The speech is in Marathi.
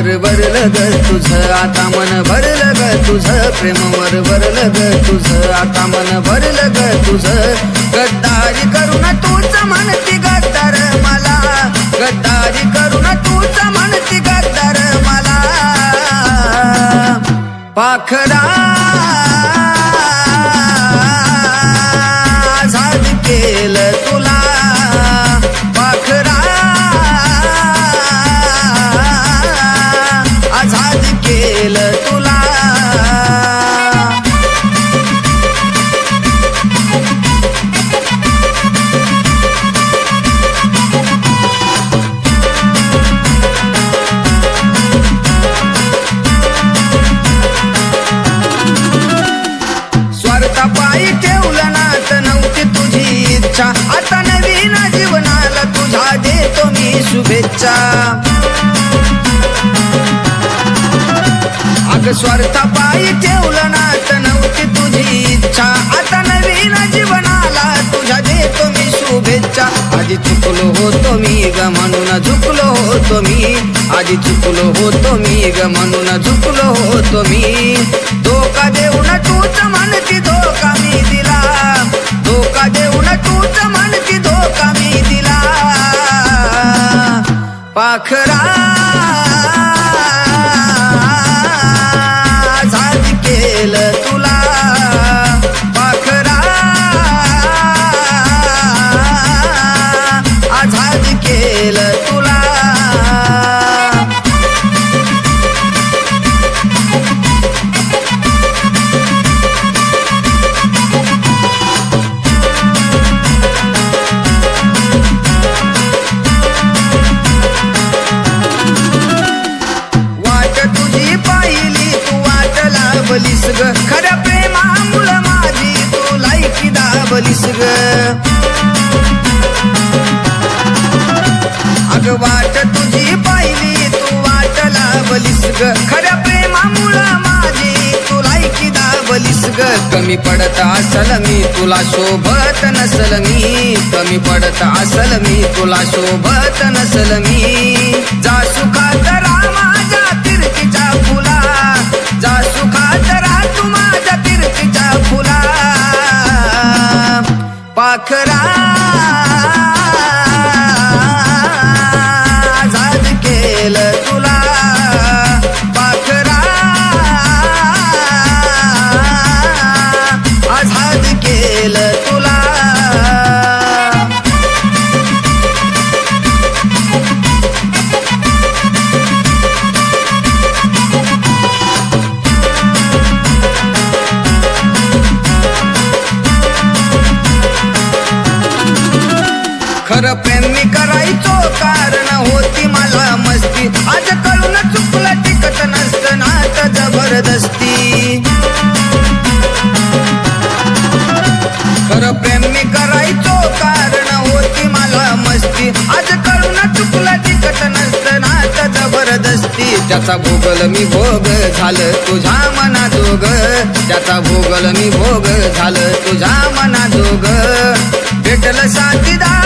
भरलं ग तुझं आता मन भरलं ग तुझं प्रेमावर भरलं ग तुझं आता मन भरलं ग तुझं गद्दारी करून तूच म्हणती गद्दार मला गद्दारी करून तूच म्हणती गद्दार मला पाखरा पायी ठेवलं ना नव्हती तुझी इच्छा. आता नवीन जीवनाला तुझा देतो मी शुभेच्छा. अग स्वार्था पायी ठेवलं ना नव्हती तुझी इच्छा. आता नवीन जीवनाला तुझ्या देतो मी शुभेच्छा. आधी चुकलो होतो मी ग म्हणून झुकलो होतो मी. आधी चुकलो होतो मी ग म्हणून झुकलो होतो मी. धोका देऊन तूच म्हणती धोका मी दिला धोका देऊन तूच म्हणती खऱ्या प्रेमामुळं माझी तू लायकी दाबलीस ग. अग वाट तुझी पाहिली तू वाट लावलीस ग. खऱ्या प्रेमामुळं माझी तू लायकी दाबलीस ग. कमी पडत असल मी तुला शोभत नसल मी. कमी पडत असल मी तुला शोभत नसल मी. जा पाखरा खर प्रेम मी करायचो कारण होती मला मस्ती. आज कळून चुकलं टिकत नसतं नात जबरदस्ती. खरं प्रेम मी करायचो कारण होती मला मस्ती. आज कळून चुकलं टिकत नसतं नात जबरदस्ती. त्याचा भोगल मी भोग झालं तुझ्या मना दोग त्याचा भोगल मी भोग झालं तुझ्या मना दोग भेटल साथीदार